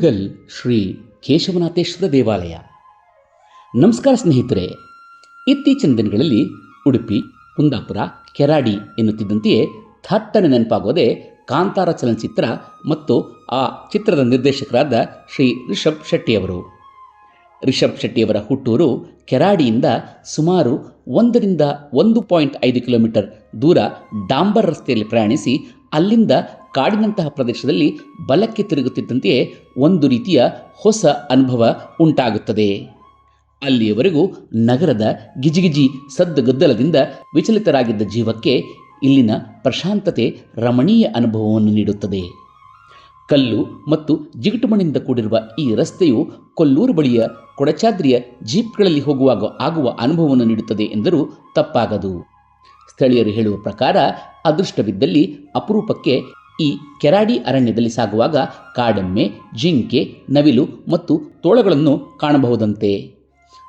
ಮೂಡುಗಲ್ ಶ್ರೀ ಕೇಶವನಾಥೇಶ್ವರ ದೇವಾಲಯ. ನಮಸ್ಕಾರ ಸ್ನೇಹಿತರೆ, ಇತ್ತೀಚಿನ ದಿನಗಳಲ್ಲಿ ಉಡುಪಿ, ಕುಂದಾಪುರ, ಕೆರಾಡಿ ಎನ್ನುತ್ತಿದ್ದಂತೆಯೇ ಥಟ್ಟನೆ ನೆನಪಾಗೋದೆ ಕಾಂತಾರ ಚಲನಚಿತ್ರ ಮತ್ತು ಆ ಚಿತ್ರದ ನಿರ್ದೇಶಕರಾದ ಶ್ರೀ ರಿಷಬ್ ಶೆಟ್ಟಿಯವರು. ರಿಷಬ್ ಶೆಟ್ಟಿಯವರ ಹುಟ್ಟೂರು ಕೆರಾಡಿಯಿಂದ ಸುಮಾರು ಒಂದರಿಂದ ಒಂದು ಪಾಯಿಂಟ್ ಐದು ಕಿಲೋಮೀಟರ್ ದೂರ ಡಾಂಬರ್ ರಸ್ತೆಯಲ್ಲಿ ಪ್ರಯಾಣಿಸಿ ಅಲ್ಲಿಂದ ಕಾಡಿನಂತಹ ಪ್ರದೇಶದಲ್ಲಿ ಬಲಕ್ಕೆ ತಿರುಗುತ್ತಿದ್ದಂತೆಯೇ ಒಂದು ರೀತಿಯ ಹೊಸ ಅನುಭವ ಉಂಟಾಗುತ್ತದೆ. ಅಲ್ಲಿಯವರೆಗೂ ನಗರದ ಗಿಜಿಗಿಜಿ ಸದ್ದು ಗದ್ದಲದಿಂದ ವಿಚಲಿತರಾಗಿದ್ದ ಜೀವಕ್ಕೆ ಇಲ್ಲಿನ ಪ್ರಶಾಂತತೆ ರಮಣೀಯ ಅನುಭವವನ್ನು ನೀಡುತ್ತದೆ. ಕಲ್ಲು ಮತ್ತು ಜಿಗುಟು ಮಣ್ಣಿನಿಂದ ಕೂಡಿರುವ ಈ ರಸ್ತೆಯು ಕೊಲ್ಲೂರು ಬಳಿಯ ಕೊಡಚಾದ್ರಿಯ ಜೀಪ್ಗಳಲ್ಲಿ ಹೋಗುವಾಗ ಆಗುವ ಅನುಭವವನ್ನು ನೀಡುತ್ತದೆ ಎಂದರೂ ತಪ್ಪಾಗದು. ಸ್ಥಳೀಯರು ಹೇಳುವ ಪ್ರಕಾರ ಅದೃಷ್ಟವಿದ್ದಲ್ಲಿ ಅಪರೂಪಕ್ಕೆ ಈ ಕೆರಾಡಿ ಅರಣ್ಯದಲ್ಲಿ ಸಾಗುವಾಗ ಕಾಡೆಮ್ಮೆ, ಜಿಂಕೆ, ನವಿಲು ಮತ್ತು ತೋಳಗಳನ್ನು ಕಾಣಬಹುದಂತೆ.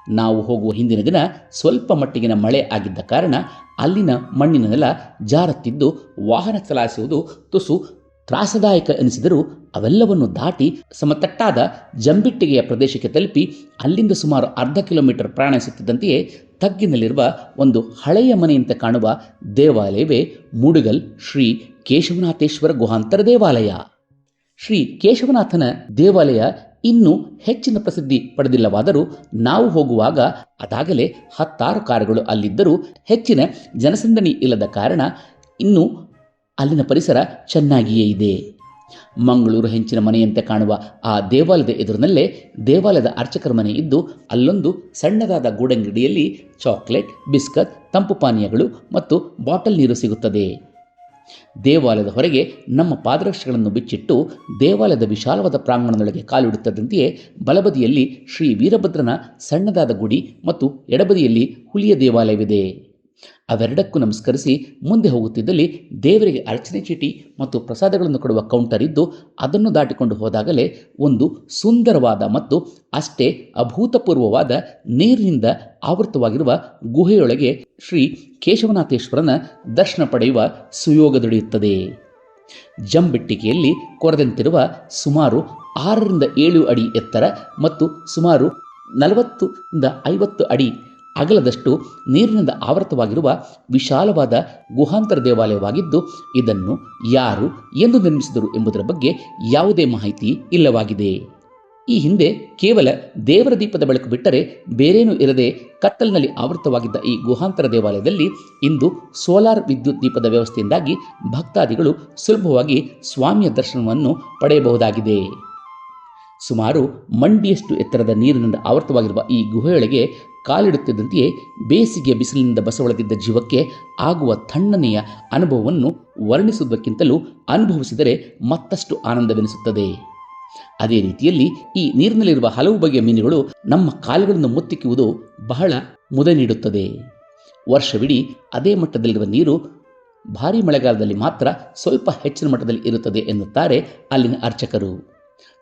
ನಾವು ಹೋಗುವ ಹಿಂದಿನ ದಿನ ಸ್ವಲ್ಪ ಮಟ್ಟಿಗಿನ ಮಳೆ ಆಗಿದ್ದ ಕಾರಣ ಅಲ್ಲಿನ ಮಣ್ಣಿನ ನೆಲ ಜಾರತ್ತಿದ್ದು ವಾಹನ ಚಲಾಯಿಸುವುದು ತುಸು ತ್ರಾಸದಾಯಕ ಎನಿಸಿದರೂ ಅವೆಲ್ಲವನ್ನು ದಾಟಿ ಸಮತಟ್ಟಾದ ಜಂಬಿಟ್ಟಿಗೆಯ ಪ್ರದೇಶಕ್ಕೆ ತಲುಪಿ ಅಲ್ಲಿಂದ ಸುಮಾರು ಅರ್ಧ ಕಿಲೋಮೀಟರ್ ಪ್ರಯಾಣಿಸುತ್ತಿದ್ದಂತೆಯೇ ತಗ್ಗಿನಲ್ಲಿರುವ ಒಂದು ಹಳೆಯ ಮನೆಯಂತೆ ಕಾಣುವ ದೇವಾಲಯವೇ ಮೂಡುಗಲ್ ಶ್ರೀ ಕೇಶವನಾಥೇಶ್ವರ ಗುಹಾಂತರ ದೇವಾಲಯ. ಶ್ರೀ ಕೇಶವನಾಥನ ದೇವಾಲಯ ಇನ್ನೂ ಹೆಚ್ಚಿನ ಪ್ರಸಿದ್ಧಿ ಪಡೆದಿಲ್ಲವಾದರೂ ನಾವು ಹೋಗುವಾಗ ಅದಾಗಲೇ ಹತ್ತಾರು ಕಾರುಗಳು ಅಲ್ಲಿದ್ದರೂ ಹೆಚ್ಚಿನ ಜನಸಂದಣಿ ಇಲ್ಲದ ಕಾರಣ ಇನ್ನೂ ಅಲ್ಲಿನ ಪರಿಸರ ಚೆನ್ನಾಗಿಯೇ ಇದೆ. ಮಂಗಳೂರು ಹೆಂಚಿನ ಮನೆಯಂತೆ ಕಾಣುವ ಆ ದೇವಾಲಯದ ಎದುರಿನಲ್ಲೇ ದೇವಾಲಯದ ಅರ್ಚಕರ ಮನೆ ಇದ್ದು, ಅಲ್ಲೊಂದು ಸಣ್ಣದಾದ ಗೂಡಂಗಡಿಯಲ್ಲಿ ಚಾಕ್ಲೇಟ್, ಬಿಸ್ಕತ್, ತಂಪು ಪಾನೀಯಗಳು ಮತ್ತು ಬಾಟಲ್ ನೀರು ಸಿಗುತ್ತದೆ. ದೇವಾಲಯದ ಹೊರಗೆ ನಮ್ಮ ಪಾದರಕ್ಷಗಳನ್ನು ಬಿಚ್ಚಿಟ್ಟು ದೇವಾಲಯದ ವಿಶಾಲವಾದ ಪ್ರಾಂಗಣದೊಳಗೆ ಕಾಲಿಡುತ್ತದಂತೆಯೇ ಬಲಬದಿಯಲ್ಲಿ ಶ್ರೀ ವೀರಭದ್ರನ ಸಣ್ಣದಾದ ಗುಡಿ ಮತ್ತು ಎಡಬದಿಯಲ್ಲಿ ಹುಲಿಯ ದೇವಾಲಯವಿದೆ. ಅವೆರಡಕ್ಕೂ ನಮಸ್ಕರಿಸಿ ಮುಂದೆ ಹೋಗುತ್ತಿದ್ದಲ್ಲಿ ದೇವರಿಗೆ ಅರ್ಚನೆ ಚೀಟಿ ಮತ್ತು ಪ್ರಸಾದಗಳನ್ನು ಕೊಡುವ ಕೌಂಟರ್ ಇದ್ದು ಅದನ್ನು ದಾಟಿಕೊಂಡು ಹೋದಾಗಲೇ ಒಂದು ಸುಂದರವಾದ ಮತ್ತು ಅಷ್ಟೇ ಅಭೂತಪೂರ್ವವಾದ ನೀರಿನಿಂದ ಆವೃತವಾಗಿರುವ ಗುಹೆಯೊಳಗೆ ಶ್ರೀ ಕೇಶವನಾಥೇಶ್ವರನ ದರ್ಶನ ಪಡೆಯುವ ಸುಯೋಗ ದೊರೆಯುತ್ತದೆ. ಜಂಬಿಟ್ಟಿಗೆಯಲ್ಲಿ ಕೊರೆದಂತಿರುವ ಸುಮಾರು ಆರರಿಂದ ಏಳು ಅಡಿ ಎತ್ತರ ಮತ್ತು ಸುಮಾರು ನಲವತ್ತರಿಂದ ಐವತ್ತು ಅಡಿ ಅಗಲದಷ್ಟು ನೀರಿನಿಂದ ಆವೃತವಾಗಿರುವ ವಿಶಾಲವಾದ ಗುಹಾಂತರ ದೇವಾಲಯವಾಗಿದ್ದು, ಇದನ್ನು ಯಾರು ಎಂದು ನಿರ್ಮಿಸಿದರು ಎಂಬುದರ ಬಗ್ಗೆ ಯಾವುದೇ ಮಾಹಿತಿ ಇಲ್ಲವಾಗಿದೆ. ಈ ಹಿಂದೆ ಕೇವಲ ದೇವರ ದೀಪದ ಬೆಳಕು ಬಿಟ್ಟರೆ ಬೇರೇನೂ ಇರದೆ ಕತ್ತಲಿನಲ್ಲಿ ಆವೃತವಾಗಿದ್ದ ಈ ಗುಹಾಂತರ ದೇವಾಲಯದಲ್ಲಿ ಇಂದು ಸೋಲಾರ್ ವಿದ್ಯುತ್ ದೀಪದ ವ್ಯವಸ್ಥೆಯಿಂದಾಗಿ ಭಕ್ತಾದಿಗಳು ಸುಲಭವಾಗಿ ಸ್ವಾಮಿಯ ದರ್ಶನವನ್ನು ಪಡೆಯಬಹುದಾಗಿದೆ. ಸುಮಾರು ಮಂಡಿಯಷ್ಟು ಎತ್ತರದ ನೀರಿನಿಂದ ಆವೃತವಾಗಿರುವ ಈ ಗುಹೆಯೊಳಗೆ ಕಾಲಿಡುತ್ತಿದ್ದಂತೆಯೇ ಬೇಸಿಗೆ ಬಿಸಿಲಿನಿಂದ ಬಸವಳದಿದ್ದ ಜೀವಕ್ಕೆ ಆಗುವ ತಣ್ಣನೆಯ ಅನುಭವವನ್ನು ವರ್ಣಿಸುವುದಕ್ಕಿಂತಲೂ ಅನುಭವಿಸಿದರೆ ಮತ್ತಷ್ಟು ಆನಂದವೆನಿಸುತ್ತದೆ. ಅದೇ ರೀತಿಯಲ್ಲಿ ಈ ನೀರಿನಲ್ಲಿರುವ ಹಲವು ಬಗೆಯ ಮೀನುಗಳು ನಮ್ಮ ಕಾಲುಗಳನ್ನು ಮುತ್ತಿಕ್ಕುವುದು ಬಹಳ ಮುದ ನೀಡುತ್ತದೆ. ವರ್ಷವಿಡೀ ಅದೇ ಮಟ್ಟದಲ್ಲಿರುವ ನೀರು ಭಾರೀ ಮಳೆಗಾಲದಲ್ಲಿ ಮಾತ್ರ ಸ್ವಲ್ಪ ಹೆಚ್ಚಿನ ಮಟ್ಟದಲ್ಲಿ ಇರುತ್ತದೆ ಎನ್ನುತ್ತಾರೆ ಅಲ್ಲಿನ ಅರ್ಚಕರು.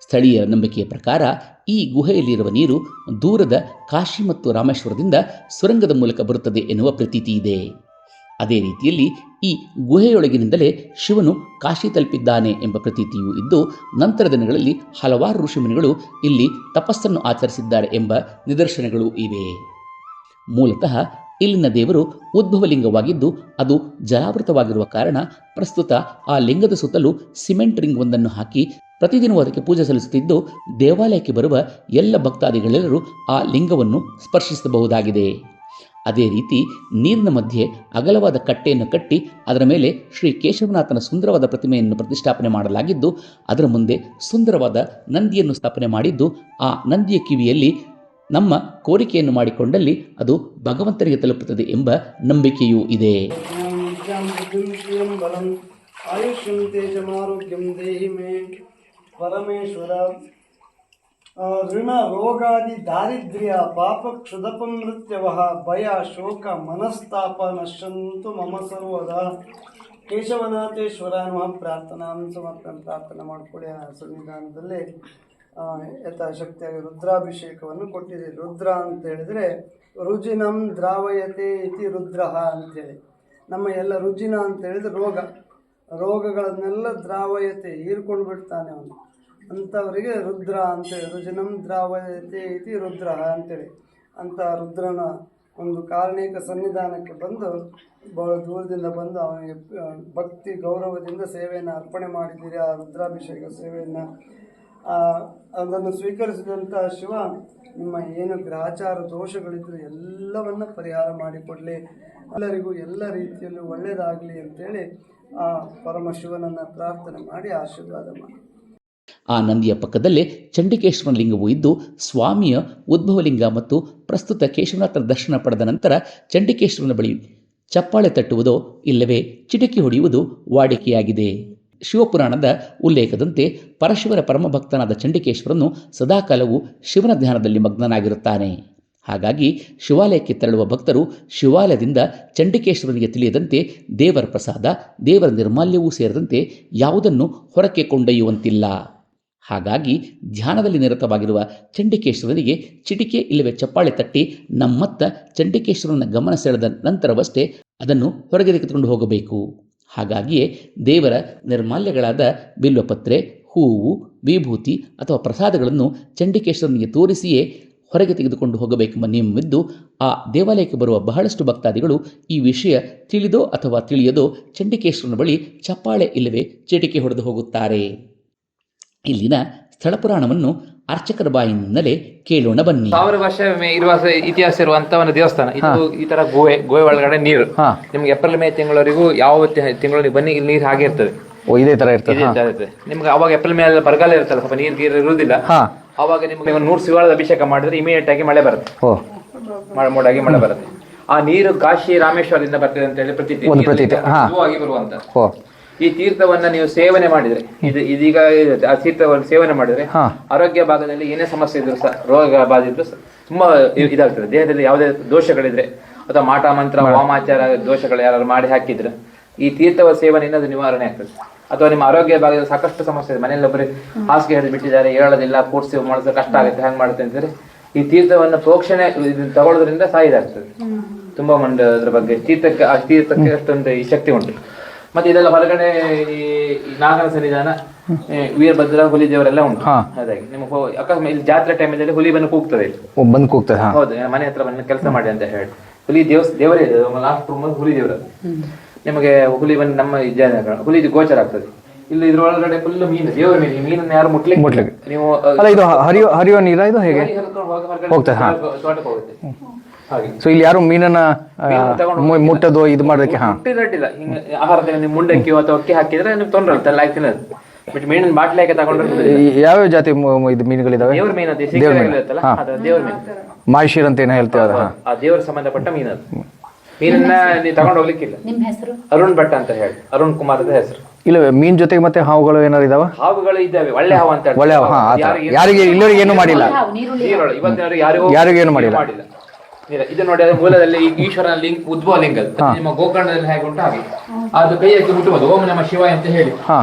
ಸ್ಥಳೀಯ ನಂಬಿಕೆಯ ಪ್ರಕಾರ ಈ ಗುಹೆಯಲ್ಲಿರುವ ನೀರು ದೂರದ ಕಾಶಿ ಮತ್ತು ರಾಮೇಶ್ವರದಿಂದ ಸುರಂಗದ ಮೂಲಕ ಬರುತ್ತದೆ ಎನ್ನುವ ಪ್ರತೀತಿ ಇದೆ. ಅದೇ ರೀತಿಯಲ್ಲಿ ಈ ಗುಹೆಯೊಳಗಿನಿಂದಲೇ ಶಿವನು ಕಾಶಿ ತಲುಪಿದ್ದಾನೆ ಎಂಬ ಪ್ರತೀತಿಯೂ ಇದ್ದು ನಂತರ ದಿನಗಳಲ್ಲಿ ಹಲವಾರು ಋಷಿಮುನಿಗಳು ಇಲ್ಲಿ ತಪಸ್ಸನ್ನು ಆಚರಿಸಿದ್ದಾರೆ ಎಂಬ ನಿದರ್ಶನಗಳು ಇವೆ. ಮೂಲತಃ ಇಲ್ಲಿನ ದೇವರು ಉದ್ಭವಲಿಂಗವಾಗಿದ್ದು, ಅದು ಜಲಾವೃತವಾಗಿರುವ ಕಾರಣ ಪ್ರಸ್ತುತ ಆ ಲಿಂಗದ ಸುತ್ತಲೂ ಸಿಮೆಂಟ್ ರಿಂಗ್ ಒಂದನ್ನು ಹಾಕಿ ಪ್ರತಿದಿನವೂ ಅದಕ್ಕೆ ಪೂಜೆ ಸಲ್ಲಿಸುತ್ತಿದ್ದು ದೇವಾಲಯಕ್ಕೆ ಬರುವ ಎಲ್ಲ ಭಕ್ತಾದಿಗಳೆಲ್ಲರೂ ಆ ಲಿಂಗವನ್ನು ಸ್ಪರ್ಶಿಸಬಹುದಾಗಿದೆ. ಅದೇ ರೀತಿ ನೀರಿನ ಮಧ್ಯೆ ಅಗಲವಾದ ಕಟ್ಟೆಯನ್ನು ಕಟ್ಟಿ ಅದರ ಮೇಲೆ ಶ್ರೀ ಕೇಶವನಾಥನ ಸುಂದರವಾದ ಪ್ರತಿಮೆಯನ್ನು ಪ್ರತಿಷ್ಠಾಪನೆ ಮಾಡಲಾಗಿದ್ದು, ಅದರ ಮುಂದೆ ಸುಂದರವಾದ ನಂದಿಯನ್ನು ಸ್ಥಾಪನೆ ಮಾಡಿದ್ದು, ಆ ನಂದಿಯ ಕಿವಿಯಲ್ಲಿ ನಮ್ಮ ಕೋರಿಕೆಯನ್ನು ಮಾಡಿಕೊಂಡಲ್ಲಿ ಅದು ಭಗವಂತರಿಗೆ ತಲುಪುತ್ತದೆ ಎಂಬ ನಂಬಿಕೆಯೂ ಇದೆ. ಪರಮೇಶ್ವರ. ಋಣ, ರೋಗಾದಿ, ದಾರಿದ್ರ್ಯ, ಪಾಪ, ಕ್ಷುದಪಂ ನೃತ್ಯವಹ ಭಯ, ಶೋಕ, ಮನಸ್ತಾಪ, ನಶಂತು, ಮಮ ಸರ್ವದ. ಕೇಶವನಾಥೇಶ್ವರ ಅನ್ನುವ ಪ್ರಾರ್ಥನಾ ಸಮರ್ಪಣ ಪ್ರಾರ್ಥನೆ ಮಾಡಿಕೊಳ್ಳಿ ಆ ಸನ್ನಿಧಾನದಲ್ಲಿ. ಯಥಾಶಕ್ತಿಯಾಗಿ ರುದ್ರಾಭಿಷೇಕವನ್ನು ಕೊಟ್ಟಿದೆ. ರುದ್ರ ಅಂತ ಹೇಳಿದ್ರೆ, ರುಜಿನಂ ದ್ರಾವಯತೆ ಇತಿ ರುದ್ರ ಅಂತೇಳಿ. ನಮ್ಮ ಎಲ್ಲ ರುಜಿನ ಅಂತ ಹೇಳಿದ್ರೆ ರೋಗ. ರೋಗಗಳನ್ನೆಲ್ಲ ದ್ರಾವಯತೆ, ಹೀರ್ಕೊಂಡು ಬಿಡ್ತಾನೆ ಅವನು. ಅಂಥವರಿಗೆ ರುದ್ರ ಅಂತೇಳಿ, ರುಜನಂ ದ್ರಾವಯತೆ ಇತಿ ರುದ್ರ ಅಂತೇಳಿ. ಅಂಥ ರುದ್ರನ ಒಂದು ಕಾರಣಿಕ ಸನ್ನಿಧಾನಕ್ಕೆ ಬಂದು ಬಹಳ ದೂರದಿಂದ ಬಂದು ಅವನಿಗೆ ಭಕ್ತಿ ಗೌರವದಿಂದ ಸೇವೆಯನ್ನು ಅರ್ಪಣೆ ಮಾಡಿದ್ದೀರಿ, ಆ ರುದ್ರಾಭಿಷೇಕ ಸೇವೆಯನ್ನು. ಅದನ್ನು ಸ್ವೀಕರಿಸಿದಂಥ ಶಿವ, ನಿಮ್ಮ ಏನು ಗ್ರಾಚಾರ ದೋಷಗಳಿದ್ದರೂ ಎಲ್ಲವನ್ನು ಪರಿಹಾರ ಮಾಡಿಕೊಡಲಿ. ಎಲ್ಲರಿಗೂ ಎಲ್ಲ ರೀತಿಯಲ್ಲೂ ಒಳ್ಳೆಯದಾಗಲಿ ಅಂತೇಳಿ ಆ ಪರಮಶಿವನನ್ನು ಪ್ರಾರ್ಥನೆ ಮಾಡಿ ಆಶೀರ್ವಾದ ಮಾಡಿ. ಆ ನಂದಿಯ ಪಕ್ಕದಲ್ಲೇ ಚಂಡಿಕೇಶ್ವರ ಲಿಂಗವು ಇದ್ದು ಸ್ವಾಮಿಯ ಉದ್ಭವಲಿಂಗ ಮತ್ತು ಪ್ರಸ್ತುತ ಕೇಶವನಾಥನ ದರ್ಶನ ಪಡೆದ ನಂತರ ಚಂಡಿಕೇಶ್ವರನ ಬಳಿ ಚಪ್ಪಾಳೆ ತಟ್ಟುವುದೋ ಇಲ್ಲವೇ ಚಿಟಕಿ ಹೊಡೆಯುವುದು ವಾಡಿಕೆಯಾಗಿದೆ. ಶಿವಪುರಾಣದ ಉಲ್ಲೇಖದಂತೆ ಪರಶಿವರ ಪರಮಭಕ್ತನಾದ ಚಂಡಿಕೇಶ್ವರನು ಸದಾಕಾಲವು ಶಿವನ ಧ್ಯಾನದಲ್ಲಿ ಮಗ್ನನಾಗಿರುತ್ತಾನೆ. ಹಾಗಾಗಿ ಶಿವಾಲಯಕ್ಕೆ ತೆರಳುವ ಭಕ್ತರು ಶಿವಾಲಯದಿಂದ ಚಂಡಿಕೇಶ್ವರನಿಗೆ ತಿಳಿಯದಂತೆ ದೇವರ ಪ್ರಸಾದ, ದೇವರ ನಿರ್ಮಾಲ್ಯವೂ ಸೇರಿದಂತೆ ಯಾವುದನ್ನು ಹೊರಕ್ಕೆ ಕೊಂಡೊಯ್ಯುವಂತಿಲ್ಲ. ಹಾಗಾಗಿ ಧ್ಯಾನದಲ್ಲಿ ನಿರತವಾಗಿರುವ ಚಂಡಿಕೇಶ್ವರನಿಗೆ ಚಿಟಿಕೆ ಇಲ್ಲವೇ ಚಪ್ಪಾಳೆ ತಟ್ಟಿ ನಮ್ಮತ್ತ ಚಂಡಿಕೇಶ್ವರನ ಗಮನ ಸೆಳೆದ ನಂತರವಷ್ಟೇ ಅದನ್ನು ಹೊರಗೆ ತೆಗೆದುಕೊಂಡು ಹೋಗಬೇಕು. ಹಾಗಾಗಿಯೇ ದೇವರ ನಿರ್ಮಾಲ್ಯಗಳಾದ ಬಿಲ್ವಪತ್ರೆ, ಹೂವು, ವಿಭೂತಿ ಅಥವಾ ಪ್ರಸಾದಗಳನ್ನು ಚಂಡಿಕೇಶ್ವರನಿಗೆ ತೋರಿಸಿಯೇ ಹೊರಗೆ ತೆಗೆದುಕೊಂಡು ಹೋಗಬೇಕೆಂಬ ನಿಯಮವಿದ್ದು, ಆ ದೇವಾಲಯಕ್ಕೆ ಬರುವ ಬಹಳಷ್ಟು ಭಕ್ತಾದಿಗಳು ಈ ವಿಷಯ ತಿಳಿದೋ ಅಥವಾ ತಿಳಿಯದೋ ಚಂಡಿಕೇಶ್ವರನ ಬಳಿ ಚಪ್ಪಾಳೆ ಇಲ್ಲವೇ ಚಿಟಿಕೆ ಹೊಡೆದು ಹೋಗುತ್ತಾರೆ. ಇಲ್ಲಿನ ಸ್ಥಳ ಪುರಾಣವನ್ನು ಅರ್ಚಕರ ಬಾಯಿಂದಲೇ ಕೇಳೋಣ ಬನ್ನಿ. ಸಾವಿರ ವರ್ಷ ಮೇ- ಇರುವ ಇತಿಹಾಸ ಇರುವಂತ ಒಂದು ದೇವಸ್ಥಾನ. ಇದು ಈ ತರ ಗುಹೆ ಗುಹೆ ಒಳಗಡೆ ನೀರು. ನಿಮ್ಗೆ ಏಪ್ರಿಲ್ ಮೇ ತಿಂಗಳವರೆಗೂ ಯಾವ ತಿಂಗಳು ಬನ್ನಿ ಇಲ್ಲಿ ನೀರು ಹಾಗೆ ಇರ್ತದೆ. ಓ ಇದೇ ತರ ಇರ್ತದೆ. ನಿಮ್ಗೆ ಅವಾಗ ಏಪ್ರಿಲ್ ಮೇ ಬರಗಾಲ ಇರ್ತಲ್ಲ ಸ್ವಲ್ಪ ನೀರು ಗೀರು ಇರುವುದಿಲ್ಲ. ಅವಾಗ ನಿಮ್ಗೆ ನೂರು ಶಿವಾಳದ ಅಭಿಷೇಕ ಮಾಡಿದ್ರೆ ಇಮಿಡಿಯೇಟ್ ಆಗಿ ಮಳೆ ಬರುತ್ತೆ. ಮೋಡಾಗಿ ಮಳೆ ಬರುತ್ತೆ. ಆ ನೀರು ಕಾಶಿ ರಾಮೇಶ್ವರದಿಂದ ಬರ್ತದೆ ಅಂತ ಹೇಳಿ ಪ್ರತೀತಿ. ಪ್ರತಿ ಪ್ರತೀತಿ, ಬರುವಂತ ಓ. ಈ ತೀರ್ಥವನ್ನ ನೀವು ಸೇವನೆ ಮಾಡಿದ್ರೆ ಇದು ಇದೀಗ ಆ ತೀರ್ಥವನ್ನು ಸೇವನೆ ಮಾಡಿದ್ರೆ ಹಾ. ಆರೋಗ್ಯ ಭಾಗದಲ್ಲಿ ಏನೇ ಸಮಸ್ಯೆ ಇದ್ರು ಸಹ ರೋಗ ಬಾಧೆ ಇದ್ರು ಸಹ ತುಂಬಾ ಇ- ಇದಾಗ್ತದೆ. ದೇಹದಲ್ಲಿ ಯಾವುದೇ ದೋಷಗಳಿದ್ರೆ ಅಥವಾ ಮಾಟ ಮಂತ್ರ ವಾಮಾಚಾರ ದೋಷಗಳು ಯಾರು ಮಾಡಿ ಹಾಕಿದ್ರೆ ಈ ತೀರ್ಥವ ಸೇವನೆಯಿಂದ ಅದು ನಿವಾರಣೆ ಆಗ್ತದೆ. ಅಥವಾ ನಿಮ್ಮ ಆರೋಗ್ಯ ಭಾಗದಲ್ಲಿ ಸಾಕಷ್ಟು ಸಮಸ್ಯೆ ಇದೆ. ಮನೆಯಲ್ಲಿ ಒಬ್ಬರು ಹಾಸಿಗೆ ಹಿಡಿದು ಬಿಟ್ಟಿದ್ದಾರೆ ಹೇಳೋದಿಲ್ಲ ಕೂರ್ಸಿ ಮಾಡಿದ್ರೆ ಕಷ್ಟ ಆಗುತ್ತೆ ಹಂಗೆ ಮಾಡುತ್ತೆ ಅಂತಂದ್ರೆ ಈ ತೀರ್ಥವನ್ನ ಪ್ರೋಕ್ಷಣೆ ಇದನ್ನ ತಗೊಳ್ಳೋದ್ರಿಂದ ಸಹ ಇದಾಗ್ತದೆ. ತುಂಬಾ ಮಂಡ ಅದ್ರ ಬಗ್ಗೆ ತೀರ್ಥಕ್ಕೆ ಆ ತೀರ್ಥಕ್ಕೆ ಅಷ್ಟೊಂದು ಈ ಶಕ್ತಿ ಉಂಟು. ಮತ್ತೆ ಇದೆಲ್ಲ ಹೊರಗಡೆ ಈ ಈ ನಾಗನ ಸನ್ನಿಧಾನ ಈ ವೀರಭದ್ರ ಹುಲಿ ದೇವರೆಲ್ಲ ಉಂಟು ಹಾಗಾಗಿ ನಿಮ್ಮ ಹೋ- ಅಕಸ್ಮಾತ್ ಇಲ್ಲಿ ಜಾತ್ರೆ ಟೈಮಲ್ಲಿ ಹುಲಿ ಬಂದು ಕೂಗ್ತದೆ ಇಲ್ಲಿ. ಓ ಬಂದು ಕೂಗ್ತದೆ ಹಾ. ಹೌದು ಮನೆ ಹತ್ರ ಬಂದು ಕೆಲಸ ಮಾಡಿ ಅಂತ ಹೇಳಿ. ಹುಲಿ ದೇವ ದೇವರೇ ಇದೆ ಲಾಸ್ಟ್ ರೂಮ್ ಹುಲಿ ದೇವರ ನಿಮಗೆ ಹುಲಿ ಬಂದು ನಮ್ಮ ಈ ಜಾಗ ಹುಲಿ ಗೋಚರ ಆಗ್ತದೆ. ಇಲ್ಲಿ ಇದ್ರೊಳಗಡೆ ಫುಲ್ ಮೀನು ದೇವರ ಮೀನು ಈ ಮೀನನ್ನ ಯಾರು ಮುಟ್ಲಿಕ್ಕೆ ಮುಟ್ಲಿಕ್ಕೆ. ನೀವು ಅಲ್ಲ ಇದು ಹರಿಯೋ ಹರಿಯೋ ನೀರ ಇದು ಹೇಗೆ? ಹೋಗ್ತದೆ, ಹಾ. ತೋಟಕ್ಕೆ ಹೋಗುತ್ತೆ. ಹಾಗೆ. ಸೊ ಇಲ್ಲಿ ಯಾರು ಮೀನನ್ನ ಮು- ಮುಟ್ಟೋದು ಇದು ಮಾಡೋದಕ್ಕೆ ಹಾ. ಮುಟ್ಟಿದಡ್ಡಿಲ್ಲ ಹಿಂಗೆ ಆಹಾರದಲ್ಲಿ ನೀವು ಮುಂಡಕ್ಕಿ ಅಥವಾ ಅಕ್ಕಿ ಹಾಕಿದ್ರೆ ನಿಮ್ಗೆ ತೊಂದ್ರೆ ಇರುತ್ತೆ ತಲೆ ತಿನ್ನೋದು ಬಟ್ ಮೀನಿನ ಬಾಟ್ಲಿ ಹಾಕಿ ತಗೊಂಡ್ರೆ ಯಾವ ಯಾವ್ಯಾವ ಜಾತಿ ಮು- ಮು- ಇದು ಮೀನುಗಳಿದಾವೆ? ದೇವ್ರ ಮೀನು ಅದು ದೇವ್ರ ಮೀನು. ಹಾ. ಅದು ದೇವ್ರ ಮೀನು. ಮಾಯಿಶೀರ್ ಅಂತ ಏನ ಹೇಳ್ತೇವೆ ಹಾ. ಆ ದೇವ್ರ ಸಂಬಂಧಪಟ್ಟ ಮೀನು ಅದು ಮೀನನ್ನ ನೀವು ತಗೊಂಡು ಹೋಗ್ಲಿಕ್ಕಿಲ್ಲ. ನಿಮ್ಮ ಹೆಸರು? ಅರುಣ್ ಭಟ್ ಅಂತ ಹೇಳಿ. ಅರುಣ್ ಕುಮಾರ್ ಅಂತ ಹೆಸರು. ಇಲ್ಲ ಮೀನ್ ಜೊತೆಗೆ ಮತ್ತೆ ಹಾವುಗಳು ಏನಾರು ಇದಾವ? ಹಾವುಗಳು ಇದ್ದಾವೆ ಒಳ್ಳೆ ಹಾವು ಅಂತ ಹೇಳ್ತಾರೆ. ಒಳ್ಳೆ ಹಾವು, ಹಾ, ಆ ಥರ. ಯಾರಿಗೆ- ಯಾರಿಗೆ ಇಲ್ಲಿವರೆಗೆ ಏನು ಮಾಡಿಲ್ಲ. ಹಾವು ನೀರುಳ್ಳಿ ನೀರೊಳಗೆ ಇವತ್ತಿನವರೆಗೆ ಯಾರಿಗೂ ಯಾರಿಗೂ ಏನು ಮಾಡಿಲ್ಲ. ಇದು ನೋಡಿ ಅದು ಮೂಲದಲ್ಲಿ ಈಶ್ವರನ ಲಿಂಗ್ ಉದ್ಭವ ಲಿಂಗ ಅದು. ಅದು ನಿಮ್ಮ ಗೋಕರ್ಣದಲ್ಲಿ ಹೇಗೆ ಉಂಟು ಹಾಗೆ. ಅದು ಕೈ ಹಾಕಿ ಮುಟ್ಟಬಹುದು ಓಂ ನಮ ಶಿವ ಅಂತ ಹೇಳಿ. ಹಾ.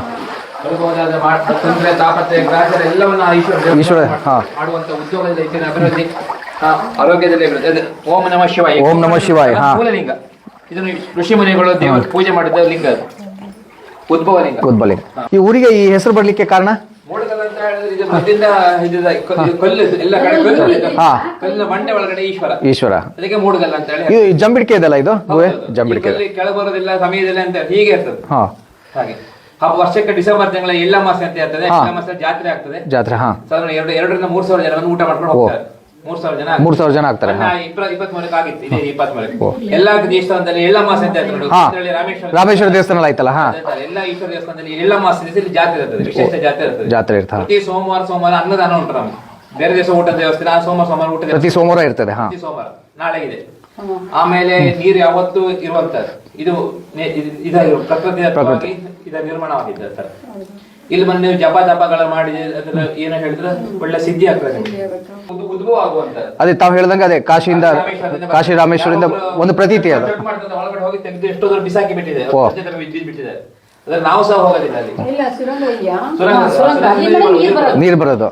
ತೊಂದರೆ ತಾಪತ್ರೆ ಗ್ರಾಹಕರ ಎಲ್ಲವನ್ನ ಈಶ್ವರ ಈಶ್ವರ. ಹಾ. ಮಾಡುವಂತ ಉದ್ಯೋಗದಲ್ಲಿ ಹೆಚ್ಚಿನ ಅಭಿವೃದ್ಧಿ ಆ, ಆರೋಗ್ಯದಲ್ಲಿ ಅಭಿವೃದ್ಧಿ. ಅದು ಓಂ ನಮ ಶಿವಾಯ. ಓಂ ನಮಃ ಶಿವಾಯ, ಹಾ. ಮೂಲಲಿಂಗ. ಇದನ್ನು ಋಷಿ ಮುನಿಗಳು ದೇವರು ಪೂಜೆ ಮಾಡಿದ ಲಿಂಗ ಅದು. ಉದ್ಭವ ಲಿಂಗ. ಈ ಊರಿಗೆ ಈ ಹೆಸರು ಬರ್ಲಿಕ್ಕೆ ಕಾರಣ? ಮೂಡಗಲ್ ಅಂತ ಹೇಳಿದ್ರೆ ಇದು ಮೊದಲಿಂದ ಇದ್ದಿದ್ದ ಕ- ಕಲ್ಲು ಎಲ್ಲ ಕಡೆ ಕಲ್ಲು ಇದೆ. ಹಾ. ಕಲ್ಲಿನ ಬಂಡೆ ಒಳಗಡೆ ಈಶ್ವರ. ಈಶ್ವರ. ಅದಕ್ಕೆ ಮೂಡಗಲ್ಲ ಅಂತ ಹೇಳಿ ಇದು ಜಂಬಿಡಿಕೆ ಇದೆಲ್ಲ ಇದು? ಗುಹೆ ಹೌದು. ಜಂಬಿಡಿಕೆ ಇಲ್ಲಿ ಕೆಳ ಬರೋದಿಲ್ಲ ಸಮಯದಿಲ್ಲ ಅಂತ ಹೀಗೆ ಇರ್ತದೆ. ಹಾ. ಹಾಗೆ. ಹಬ್ಬ ವರ್ಷಕ್ಕೆ ಡಿಸೆಂಬರ್ ತಿಂಗಳ ಎಲ್ಲ ಮಾಸ ಅಂತ ಇರ್ತದೆ. ಹಾ. ಜಾತ್ರೆ ಆಗ್ತದೆ. ಜಾತ್ರೆ ಹಾ. ಸಾಧಾರಣ ಎರಡು ಎರಡರಿಂದ ಮೂರ್ ಸಾವಿರ ಜನ ಊಟ ಮಾಡ್ಕೊಂಡು ಹೋಗ್ತಾರೆ. ಮೂರ್ ಸಾವಿರ ಜನ ಮೂರ್ ಸಾವಿರ ಜನ ಆಗ್ತಾರೆ, ಇದೇ ರಾಮೇಶ್ವರ ರಾಮೇಶ್ವರ ದೇವಸ್ಥಾನ ಆಯ್ತಲ್ಲ ಹಾ. ಎಲ್ಲ ಈಶ್ವರ ದೇವಸ್ಥಾನದಲ್ಲಿ ಎಲ್ಲ ಮಾಸ ಜಾತ್ರೆ ಇರ್ತದೆ ವಿಶೇಷ ಜಾತ್ರೆ ಇರ್ತದೆ. ಜಾತ್ರೆ ಇರ್ತಾ ಪ್ರತಿ ಸೋಮವಾರ ಸೋಮವಾರ ಅನ್ನದಾನ ಉಂಟು ನಮ್ಗೆ. ಬೇರೆ ದಿವಸ ಊಟದ ದೇವಸ್ಥಾನ ನಾನು ಸೋಮವಾರ ಸೋಮವಾರ ಊಟದ ಪ್ರತಿ ಸೋಮವಾರ ಇರ್ತದೆ ಹಾ. ಪ್ರತಿ ಸೋಮವಾರ ನಾಳೆ ಇದೆ. ಆಮೇಲೆ ನೀರು ಯಾವತ್ತು ಇರುವಂತದ್ದು ಇದು ಇದು- ಇದಾಗಿರೋ ಪ್ರಕೃತಿ. ಇದರ ನಿರ್ಮಾಣವಾಗಿದ್ದ ಸರ್. ಇಲ್ಲಿ ಬಂದು ನೀವು ಜಪ ಜಪಗಳ ಮಾಡಿ ಅದ್ರ ಏನ ಹೇಳಿದ್ರೆ ಒಳ್ಳೆ ಸಿದ್ಧಿ ಆಗ್ತದೆ ನಿಮ್ಗೆ. ಉದ್- ಉದ್ಭವ ಆಗುವಂತ. ಅದೇ ತಾವು ಹೇಳ್ದಂಗೆ ಅದೇ ಕಾಶಿಯಿಂದ ಕಾಶಿ ರಾಮೇಶ್ವರದಿಂದ ಒಂದು ಪ್ರತೀತಿ ಅದು. ಒಳಗಡೆ ಹೋಗಿ ತೆಗೆದು ಎಷ್ಟೋ ಬಿಸಾಕಿ ಬಿಟ್ಟಿದೆ. ಓ. ಬಿಟ್ಟಿದೆ. ಅದ್ರ ನಾವು ಸಹ ಹೋಗೋದಿಲ್ಲ ಅಲ್ಲಿ ಇಲ್ಲ ಸುರಂಗ ಇದೆಯಾ ಸುರಂಗ ಸುರಂಗ ಅಲ್ಲಿ ಸುರಂಗ ನೀರು ಬರೋದು ನೀರು ಬರೋದು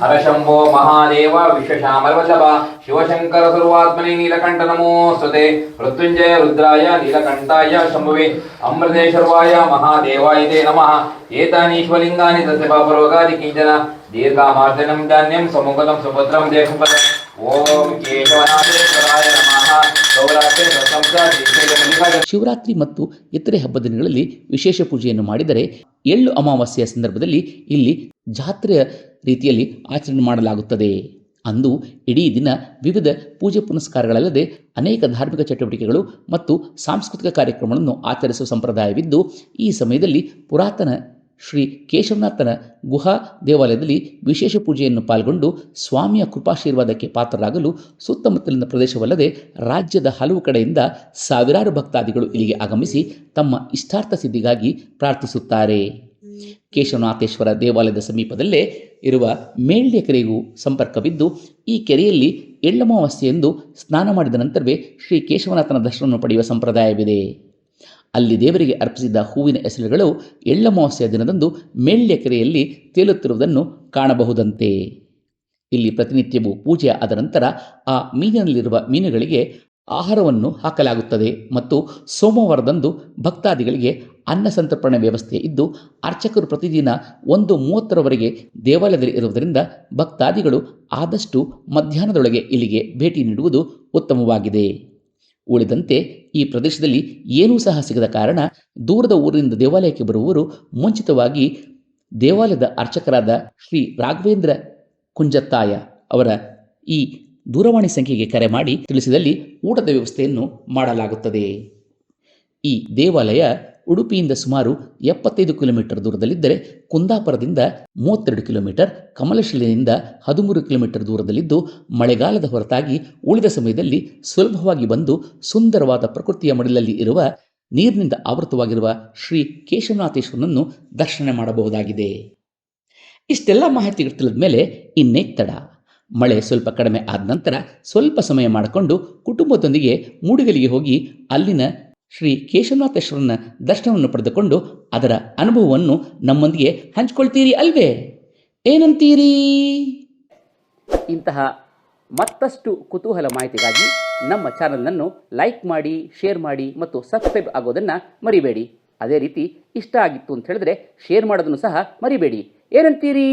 ಹರಶಂಭೋ ಮಹಾದೇವ ವಿಶ್ವಶಾಮರವಲ್ಲಭ ಶಿವಶಂಕರ ಸರ್ವಾತ್ಮನೆ ನೀಲಕಂಠ ನಮೋಸ್ತುತೆ ಮೃತ್ಯುಂಜಯ ರುದ್ರಾಯ ನೀಲಕಂಠಾಯ ಶಂಭುವೆ ಅಮೃತೇಶ್ವರವಾಯ ಮಹಾದೇವಾಯ ತೇ ನಮಃ ಏತಾನೀಶ್ವಲಿಂಗಾನಿ ತಸ್ಯ ಪಾಪರೋಗಾದಿ ಕಿಂಚನ ದೀರ್ಘಾಮಾರ್ಜನಂ ಧಾನ್ಯಂ ಸಮುಖದಂ ಸುಭದ್ರಂ ದೇಶಪದ ಶಿವರಾತ್ರಿ ಮತ್ತು ಇತರೆ ಹಬ್ಬದ ದಿನಗಳಲ್ಲಿ ವಿಶೇಷ ಪೂಜೆಯನ್ನು ಮಾಡಿದರೆ ಎಳ್ಳು ಅಮಾವಾಸ್ಯೆಯ ಸಂದರ್ಭದಲ್ಲಿ ಇಲ್ಲಿ ಜಾತ್ರೆಯ ರೀತಿಯಲ್ಲಿ ಆಚರಣೆ ಮಾಡಲಾಗುತ್ತದೆ. ಅಂದು ಇಡೀ ದಿನ ವಿವಿಧ ಪೂಜೆ ಪುನಸ್ಕಾರಗಳಲ್ಲದೆ ಅನೇಕ ಧಾರ್ಮಿಕ ಚಟುವಟಿಕೆಗಳು ಮತ್ತು ಸಾಂಸ್ಕೃತಿಕ ಕಾರ್ಯಕ್ರಮಗಳನ್ನು ಆಚರಿಸುವ ಸಂಪ್ರದಾಯವಿದ್ದು, ಈ ಸಮಯದಲ್ಲಿ ಪುರಾತನ ಶ್ರೀ ಕೇಶವನಾಥನ ಗುಹಾ ದೇವಾಲಯದಲ್ಲಿ ವಿಶೇಷ ಪೂಜೆಯನ್ನು ಪಾಲ್ಗೊಂಡು ಸ್ವಾಮಿಯ ಕೃಪಾಶೀರ್ವಾದಕ್ಕೆ ಪಾತ್ರರಾಗಲು ಸುತ್ತಮುತ್ತಲಿನ ಪ್ರದೇಶವಲ್ಲದೆ ರಾಜ್ಯದ ಹಲವು ಕಡೆಯಿಂದ ಸಾವಿರಾರು ಭಕ್ತಾದಿಗಳು ಇಲ್ಲಿಗೆ ಆಗಮಿಸಿ ತಮ್ಮ ಇಷ್ಟಾರ್ಥ ಸಿದ್ಧಿಗಾಗಿ ಪ್ರಾರ್ಥಿಸುತ್ತಾರೆ. ಕೇಶವನಾಥೇಶ್ವರ ದೇವಾಲಯದ ಸಮೀಪದಲ್ಲೇ ಇರುವ ಮೇಳ್ಯ ಕೆರೆಗೂ ಸಂಪರ್ಕವಿದ್ದು, ಈ ಕೆರೆಯಲ್ಲಿ ಎಳ್ಳಮಾವಾಸ್ಯೆಯೆಂದು ಸ್ನಾನ ಮಾಡಿದ ನಂತರವೇ ಶ್ರೀ ಕೇಶವನಾಥನ ದರ್ಶನವನ್ನು ಪಡೆಯುವ ಸಂಪ್ರದಾಯವಿದೆ. ಅಲ್ಲಿ ದೇವರಿಗೆ ಅರ್ಪಿಸಿದ ಹೂವಿನ ಎಸಳುಗಳು ಎಳ್ಳಮಾವಾಸ್ಯ ದಿನದಂದು ಮೇಳ್ಯ ಕೆರೆಯಲ್ಲಿ ತೇಲುತ್ತಿರುವುದನ್ನು ಕಾಣಬಹುದಂತೆ. ಇಲ್ಲಿ ಪ್ರತಿನಿತ್ಯವೂ ಪೂಜೆ ಆದ ನಂತರ ಆ ಮೀನಿನಲ್ಲಿರುವ ಮೀನುಗಳಿಗೆ ಆಹಾರವನ್ನು ಹಾಕಲಾಗುತ್ತದೆ ಮತ್ತು ಸೋಮವಾರದಂದು ಭಕ್ತಾದಿಗಳಿಗೆ ಅನ್ನ ಸಂತರ್ಪಣೆ ವ್ಯವಸ್ಥೆ ಇದ್ದು, ಅರ್ಚಕರು ಪ್ರತಿದಿನ ಒಂದು ಮೂವತ್ತರವರೆಗೆ ದೇವಾಲಯದಲ್ಲಿ ಇರುವುದರಿಂದ ಭಕ್ತಾದಿಗಳು ಆದಷ್ಟು ಮಧ್ಯಾಹ್ನದೊಳಗೆ ಇಲ್ಲಿಗೆ ಭೇಟಿ ನೀಡುವುದು ಉತ್ತಮವಾಗಿದೆ. ಉಳಿದಂತೆ ಈ ಪ್ರದೇಶದಲ್ಲಿ ಏನೂ ಸಹ ಸಿಗದ ಕಾರಣ ದೂರದ ಊರಿನಿಂದ ದೇವಾಲಯಕ್ಕೆ ಬರುವವರು ಮುಂಚಿತವಾಗಿ ದೇವಾಲಯದ ಅರ್ಚಕರಾದ ಶ್ರೀ ರಾಘವೇಂದ್ರ ಕುಂಜತ್ತಾಯ ಅವರ ಈ ದೂರವಾಣಿ ಸಂಖ್ಯೆಗೆ ಕರೆ ಮಾಡಿ ತಿಳಿಸಿದಲ್ಲಿ ಊಟದ ವ್ಯವಸ್ಥೆಯನ್ನು ಮಾಡಲಾಗುತ್ತದೆ. ಈ ದೇವಾಲಯ ಉಡುಪಿಯಿಂದ ಸುಮಾರು ಎಪ್ಪತ್ತೈದು ಕಿಲೋಮೀಟರ್ ದೂರದಲ್ಲಿದ್ದರೆ ಕುಂದಾಪುರದಿಂದ ಮೂವತ್ತೆರಡು ಕಿಲೋಮೀಟರ್, ಕಮಲಶಿಲೆಯಿಂದ ಹದಿಮೂರು ಕಿಲೋಮೀಟರ್ ದೂರದಲ್ಲಿದ್ದು ಮಳೆಗಾಲದ ಹೊರತಾಗಿ ಉಳಿದ ಸಮಯದಲ್ಲಿ ಸುಲಭವಾಗಿ ಬಂದು ಸುಂದರವಾದ ಪ್ರಕೃತಿಯ ಮಡಿಲಲ್ಲಿ ಇರುವ ನೀರಿನಿಂದ ಆವೃತವಾಗಿರುವ ಶ್ರೀ ಕೇಶವನಾಥೇಶ್ವರನನ್ನು ದರ್ಶನ ಮಾಡಬಹುದಾಗಿದೆ. ಇಷ್ಟೆಲ್ಲ ಮಾಹಿತಿ ತಿಳಿದ ಮೇಲೆ ಇನ್ನೇ ತಡ. ಮಳೆ ಸ್ವಲ್ಪ ಕಡಿಮೆ ಆದ ನಂತರ ಸ್ವಲ್ಪ ಸಮಯ ಮಾಡಿಕೊಂಡು ಕುಟುಂಬದೊಂದಿಗೆ ಮೂಡಿಗಲಿಗೆ ಹೋಗಿ ಅಲ್ಲಿನ ಶ್ರೀ ಕೇಶವನಾಥೇಶ್ವರನ ದರ್ಶನವನ್ನು ಪಡೆದುಕೊಂಡು ಅದರ ಅನುಭವವನ್ನು ನಮ್ಮೊಂದಿಗೆ ಹಂಚಿಕೊಳ್ತೀರಿ ಅಲ್ವೇ? ಏನಂತೀರಿ? ಇಂತಹ ಮತ್ತಷ್ಟು ಕುತೂಹಲ ಮಾಹಿತಿಗಾಗಿ ನಮ್ಮ ಚಾನಲನ್ನು ಲೈಕ್ ಮಾಡಿ, ಶೇರ್ ಮಾಡಿ ಮತ್ತು ಸಬ್ಸ್ಕ್ರೈಬ್ ಆಗೋದನ್ನು ಮರಿಬೇಡಿ. ಅದೇ ರೀತಿ ಇಷ್ಟ ಆಗಿತ್ತು ಅಂತ ಹೇಳಿದ್ರೆ ಶೇರ್ ಮಾಡೋದನ್ನು ಸಹ ಮರಿಬೇಡಿ. ಏನಂತೀರಿ?